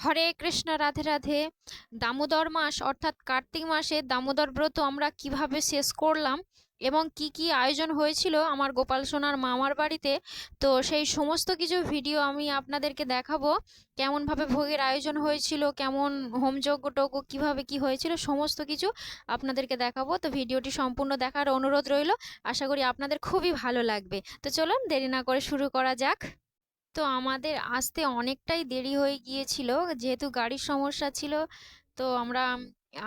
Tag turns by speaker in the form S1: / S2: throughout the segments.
S1: হরে কৃষ্ণ, রাধে রাধে। দামোদর মাস, অর্থাৎ কার্তিক মাসে দামোদর ব্রত আমরা কীভাবে শেষ করলাম এবং কি কি আয়োজন হয়েছিল আমার গোপাল সোনার মামার বাড়িতে, তো সেই সমস্ত কিছু ভিডিও আমি আপনাদেরকে দেখাবো। কেমনভাবে ভোগের আয়োজন হয়েছিল, কেমন হোমযজ্ঞ টজ্ঞ কীভাবে কি হয়েছিল, সমস্ত কিছু আপনাদেরকে দেখাবো। তো ভিডিওটি সম্পূর্ণ দেখার অনুরোধ রইল। আশা করি আপনাদের খুবই ভালো লাগবে। তো চলুন দেরি না করে শুরু করা যাক। তো আমাদের আসতে অনেকটাই দেরি হয়ে গিয়েছিল। যেহেতু গাড়ির সমস্যা ছিল, তো আমরা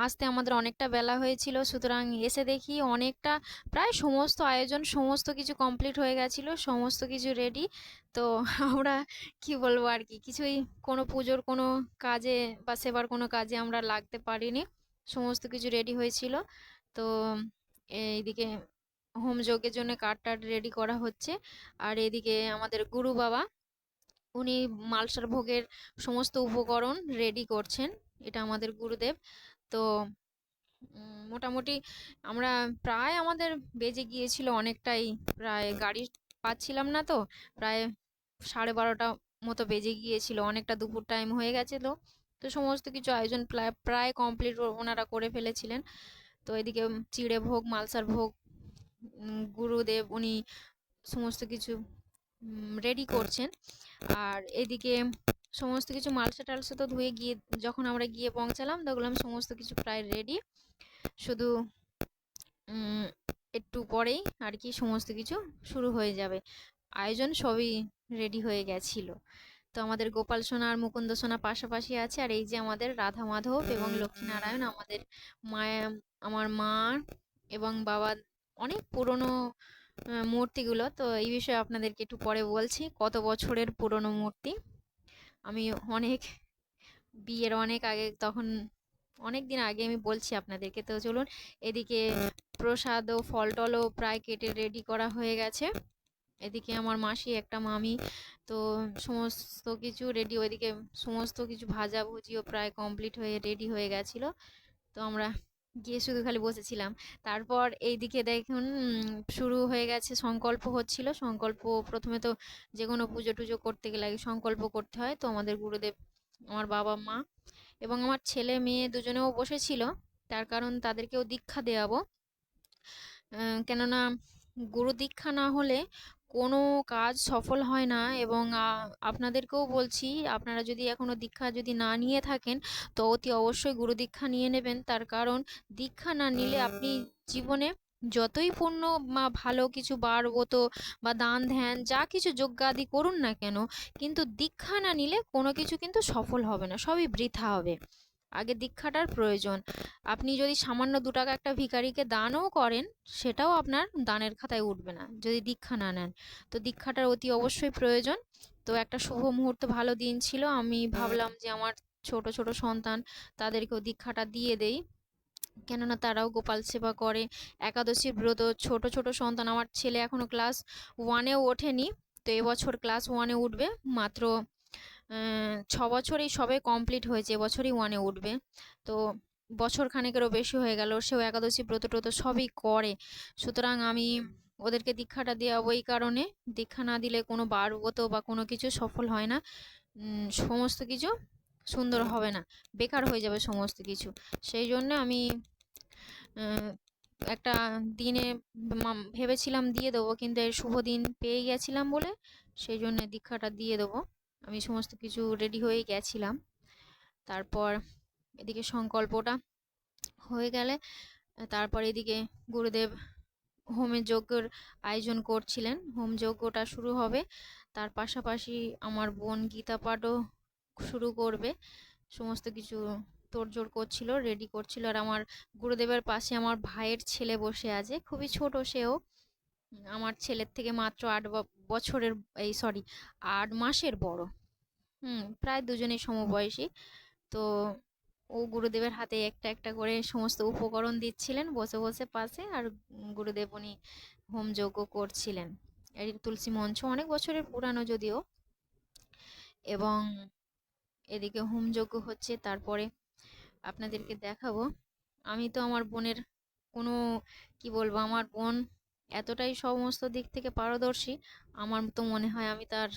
S1: আসতে আমাদের অনেকটা বেলা হয়েছিল। সুতরাং এসে দেখি অনেকটা, প্রায় সমস্ত আয়োজন সমস্ত কিছু কমপ্লিট হয়ে গেছিল, সমস্ত কিছু রেডি তো আমরা কি বলব আর কি, কিছুই কোনো পুজোর কোনো কাজে বা সেবার কোনো কাজে আমরা লাগতে পারিনি। সমস্ত কিছু রেডি হয়েছিল। তো এইদিকে হোম যজ্ঞের জন্য কাঠ টাট রেডি করা হচ্ছে। আর এদিকে আমাদের গুরু বাবা উনি মালসার ভোগের সমস্ত উপকরণ রেডি করছেন। এটা আমাদের গুরুদেব। তো মোটামুটি আমরা প্রায় আমাদের বেজে গিয়েছিল অনেকটাই। প্রায় গাড়ি পাচ্ছিলাম না তো, প্রায় সাড়ে বারোটা মতো বেজে গিয়েছিল। অনেকটা দুপুর টাইম হয়ে গেছিল তো। সমস্ত কিছু আয়োজন প্রায় প্রায় কমপ্লিট ওনারা করে ফেলেছিলেন। তো এদিকে চিড়ে ভোগ, মালসার ভোগ গুরুদেব, উনি সমস্ত কিছু রেডি করছেন। আর এদিকে সমস্ত কিছু মালসা টালসা তো ধুয়ে গিয়ে যখন আমরা গিয়ে পৌঁছালাম দেখলাম সমস্ত কিছু প্রায় রেডি শুধু একটু পরেই আর কি সমস্ত কিছু শুরু হয়ে যাবে। আয়োজন সবই রেডি হয়ে গেছিল। তো আমাদের গোপাল সোনা আর মুকুন্দ সোনা পাশাপাশি আছে। আর এই যে আমাদের রাধা মাধব এবং লক্ষ্মীনারায়ণ আমাদের মায়া, আমার মা এবং বাবা, অনেক পুরনো মূর্তিগুলো। তো এই বিষয়ে আপনাদেরকে একটু পরে বলছি, কত বছরের পুরনো মূর্তি? আমি অনেক, বিয়ের অনেক আগে তখন অনেক দিন আগে আমি বলছি আপনাদেরকে। তো চলুন, এদিকে প্রসাদ ও ফল টলও প্রায় কেটে রেডি করা হয়ে গেছে। এদিকে আমার মাসি, একটা মামি, তো সমস্ত কিছু রেডি, ওইদিকে সমস্ত কিছু ভাজা ভুজিও প্রায় কমপ্লিট হয়ে, রেডি হয়ে গেছিল। তো আমরা গিয়ে শুধু খালি বসেছিলাম। তারপর এইদিকে দেখুন শুরু হয়ে গেছে সংকল্প হচ্ছিল। সংকল্প প্রথমে তো যে কোনো পুজো টুজো করতে গেলে সংকল্প করতে হয়। তো আমাদের গুরুদেব, আমার বাবা, মা এবং আমার ছেলে মেয়ে দুজনেও বসেছিল। তার কারণ তাদেরকেও দীক্ষা দেওয়াবো। কেননা গুরু দীক্ষা না হলে কোনো কাজ সফল হয় না এবং আপনাদেরকেও বলছি, আপনারা যদি এখনও দীক্ষা যদি না নিয়ে থাকেন, তো অতি অবশ্যই গুরু দীক্ষা নিয়ে নেবেন। তার কারণ, দীক্ষা না নিলে আপনি জীবনে যতই পূর্ণ বা ভালো কিছু বারবত বা দান ধ্যান, যা কিছু যজ্ঞাদি করুন না কেন, কিন্তু দীক্ষা না নিলে কোনো কিছু কিন্তু সফল হবে না, সবই বৃথা হবে। আগে দীক্ষাটার প্রয়োজন। আপনি যদি সামান্য দু টাকা একটা ভিখারিকে দানও করেন, সেটাও আপনার দানের খাতায় উঠবে না, যদি দীক্ষা না নেন। তো দীক্ষাটার অতি অবশ্যই প্রয়োজন। তো একটা শুভ মুহূর্ত, ভালো দিন ছিল। আমি ভাবলাম যে আমার ছোট ছোট সন্তান তাদেরকেও দীক্ষাটা দিয়ে দেই। কেননা তারাও গোপাল সেবা করে। একাদশীর ব্রত, ছোট ছোট সন্তান। আমার ছেলে এখনও ক্লাস ওয়ানেও ওঠেনি। তো এবছর ক্লাস ওয়ানে উঠবে। মাত্র ছ বছরেই সবে কমপ্লিট হয়েছে, এবছরই ওয়ানে উঠবে। তো বছর খানেকেরও বেশি হয়ে গেল, সেও একাদশী ব্রত ট্রত সবই করে। সুতরাং আমি ওদেরকে দীক্ষাটা দেওয়াবো এই কারণে। দীক্ষা না দিলে কোনো বারব্রত বা কোনো কিছু সফল হয় না। সমস্ত কিছু সুন্দর হবে না, বেকার হয়ে যাবে সমস্ত কিছু। সেই জন্য আমি একটা দিনে ভেবেছিলাম দিয়ে দেবো, কিন্তু শুভ দিন পেয়ে গেছিলাম বলে, সেই জন্য দীক্ষাটা দিয়ে দেবো। আমি সমস্ত কিছু রেডি হয়ে গেছিলাম। তারপর এদিকে সংকল্পটা হয়ে গেলে, তারপর এদিকে গুরুদেব হোমের যজ্ঞের আয়োজন করছিলেন। হোম যজ্ঞটা শুরু হবে, তার পাশাপাশি আমার বোন গীতা পাঠও শুরু করবে। সমস্ত কিছু তোড়জোড় করছিল রেডি করছিল। আর আমার গুরুদেবের পাশে আমার ভাইয়ের ছেলে বসে আছে, খুবই ছোট সেও। আমার ছেলের থেকে মাত্র আট বছরের, এই সরি, আট মাসের বড়। হুম, প্রায় দুজনেই সমবয়সী। তো ও গুরুদেবের হাতে একটা একটা করে সমস্ত উপকরণ দিচ্ছিলেন বসে বসে পাশে আর গুরুদেব উনি হোম যজ্ঞ করছিলেন। এই তুলসী মঞ্চ অনেক বছরের পুরানো যদিও। এবং এদিকে হোমযজ্ঞ হচ্ছে, তারপরে আপনাদেরকে দেখাবো। আমি তো আমার বোনের কোনো, কি বলব, আমার বোন এতটাই সমস্ত দিক থেকে পারদর্শী, আমার তো মনে হয় আমি তার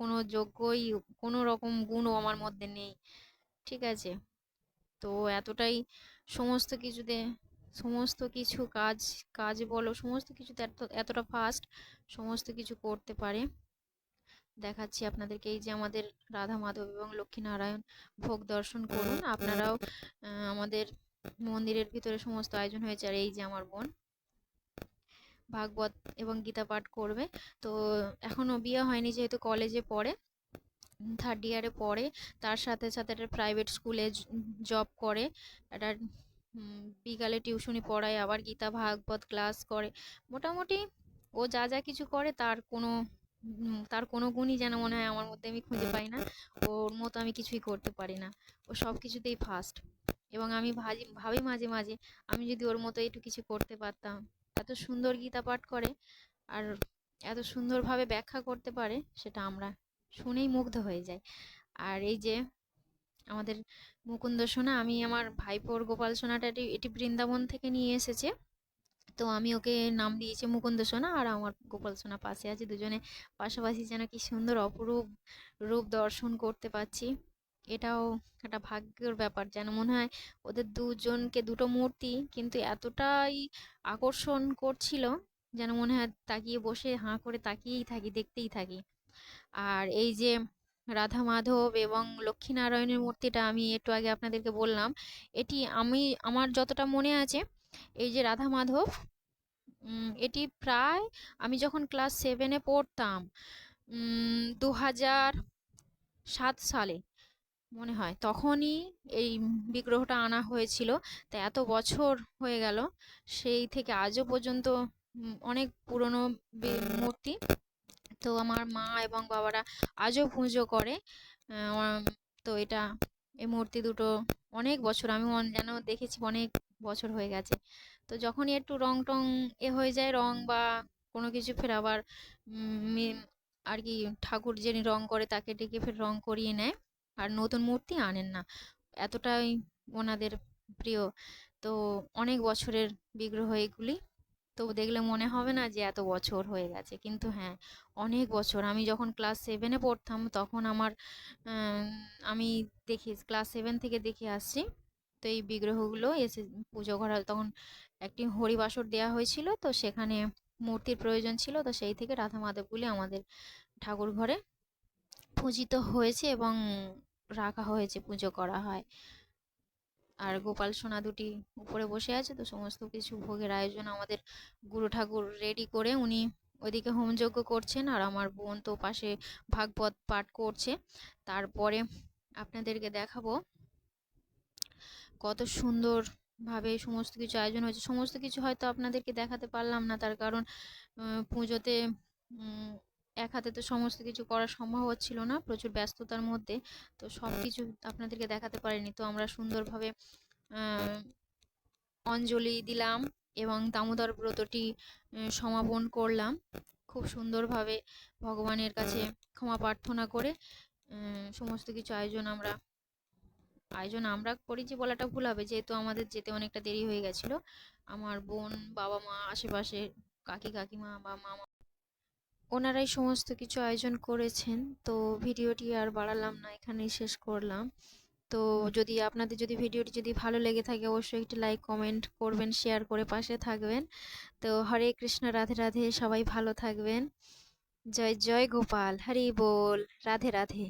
S1: কোনো যোগ্যই, কোনো রকম গুণও আমার মধ্যে নেই, ঠিক আছে? তো এতটাই সমস্ত কিছুতে সমস্ত কিছু কাজ কাজ বলো, সমস্ত কিছুতে এত, এতটা ফাস্ট সমস্ত কিছু করতে পারে। দেখাচ্ছি আপনাদেরকে এই যে আমাদের রাধা মাধব এবং লক্ষ্মীনারায়ণ ভোগ দর্শন করুন। আপনারাও আমাদের মন্দিরের ভিতরে সমস্ত আয়োজন হয়েছে। আর এই যে আমার বোন। ভাগবত এবং গীতা পাঠ করবে। তো এখনও বিয়ে হয়নি যেহেতু কলেজে পড়ে থার্ড ইয়ারে পড়ে। তার সাথে সাথে একটা প্রাইভেট স্কুলে জব করে। একটা বিকালে টিউশনি পড়ায়, আবার গীতা ভাগবত ক্লাস করে। মোটামুটি ও যা যা কিছু করে তার কোনো তার কোনো গুণই যেন মনে হয় আমার মধ্যে আমি খুঁজে পাই না। ওর মতো আমি কিছুই করতে পারি না। ও সব কিছুতেই ফার্স্ট এবং আমি ভাজি, ভাবি মাঝে মাঝে আমি যদি ওর মতো একটু কিছু করতে পারতাম এত সুন্দর গীতা পাঠ করে আর এত সুন্দরভাবে ব্যাখ্যা করতে পারে, সেটা আমরা শুনেই মুগ্ধ হয়ে যাই। আর এই যে আমাদের মুকুন্দ সোনা, আমি আমার ভাইপোর গোপাল সোনাটা এটি এটি বৃন্দাবন থেকে নিয়ে এসেছে। তো আমি ওকে নাম দিয়েছি মুকুন্দ সোনা আর আমার গোপাল সোনা পাশে আছে। দুজনে পাশাপাশি যেন কি সুন্দর অপরূপ রূপ দর্শন করতে পাচ্ছি এটাও একটা ভাগ্যের ব্যাপার যেন মনে হয় ওদের দুজনকে দুটো মূর্তি কিন্তু এতটাই আকর্ষণ করছিল যেন মনে হয় তাকিয়ে বসে হাঁ করে তাকিয়েই থাকি, দেখতেই থাকি। আর এই যে রাধা মাধব এবং লক্ষ্মীনারায়ণের মূর্তিটা আমি একটু আগে আপনাদেরকে বললাম, এটি আমি, আমার যতটা মনে আছে, এই যে রাধা মাধব এটি প্রায় আমি যখন ক্লাস সেভেনে পড়তাম দু হাজার সাত সালে মনে হয়। তখনই এই বিগ্রহটা আনা হয়েছিল। তা এত বছর হয়ে গেল। সেই থেকে আজও পর্যন্ত অনেক পুরনো মূর্তি। তো আমার মা এবং বাবারা আজও পুজো করে। তো এটা, এই মূর্তি দুটো অনেক বছর আমি যেন দেখেছি অনেক বছর হয়ে গেছে। তো যখনই একটু রং টং এ হয়ে যায়, রং বা কোনো কিছু ফের আবার আর কি ঠাকুর যিনি রং করে তাকে ডেকে ফের রং করিয়ে নেয়। আর নতুন মূর্তি আনেন না। এতটাই ওনাদের প্রিয়। তো অনেক বছরের বিগ্রহ এগুলি। তো দেখলে মনে হবে না যে এত বছর হয়ে গেছে। কিন্তু হ্যাঁ অনেক বছর। আমি যখন ক্লাস সেভেনে পড়তাম তখন আমার আমি দেখি ক্লাস সেভেন থেকে দেখে আসছি। তো এই বিগ্রহগুলো এসে পুজো করা তখন একটি হরিবাসর দেওয়া হয়েছিল। তো সেখানে মূর্তির প্রয়োজন ছিল। তো সেই থেকে রাধা মাধবগুলি আমাদের ঠাকুর ঘরে পূজিত হয়েছে এবং রাখা হয়েছে, পুজো করা হয়। আর গোপাল সোনা দুটি উপরে বসে আছে, তো সমস্ত কিছু ভোগের আয়োজন আমাদের গুরু ঠাকুর রেডি করে উনি ওইদিকে হোমযজ্ঞ করছেন আর আমার বোন তো পাশে ভাগবত পাঠ করছে। তারপরে আপনাদেরকে দেখাবো কত সুন্দর ভাবে সমস্ত কিছু আয়োজন হয়েছে। সমস্ত কিছু হয়তো আপনাদেরকে দেখাতে পারলাম না, তার কারণ পুজোতে এক হাতে তো সমস্ত কিছু করা সম্ভব হচ্ছিল না প্রচুর ব্যস্ততার মধ্যে। তো সব কিছু আপনাদেরকে দেখাতে পারিনি। তো আমরা সুন্দরভাবে অঞ্জলি দিলাম এবং দামোদর ব্রতটি সমাপন করলাম। খুব সুন্দরভাবে ভগবানের কাছে ক্ষমা প্রার্থনা করে সমস্ত কিছু আয়োজন আমরা আয়োজন আমরা করি যে বলাটা ভুল হবে যেহেতু আমাদের যেতে অনেকটা দেরি হয়ে গেছিল। আমার বোন বাবা মা আশেপাশে কাকি কাকিমা বা মামা ওনারাই সমস্ত কিছু আয়োজন করেছেন। তো ভিডিওটি আর বাড়ালাম না, এখানেই শেষ করলাম। তো যদি আপনাদের যদি ভিডিওটি যদি ভালো লেগে থাকে, অবশ্যই একটি লাইক, কমেন্ট করবেন, শেয়ার করে পাশে থাকবেন। তো হরে কৃষ্ণ, রাধে রাধে, সবাই ভালো থাকবেন। জয় জয় গোপাল, হরি বল, রাধে রাধে।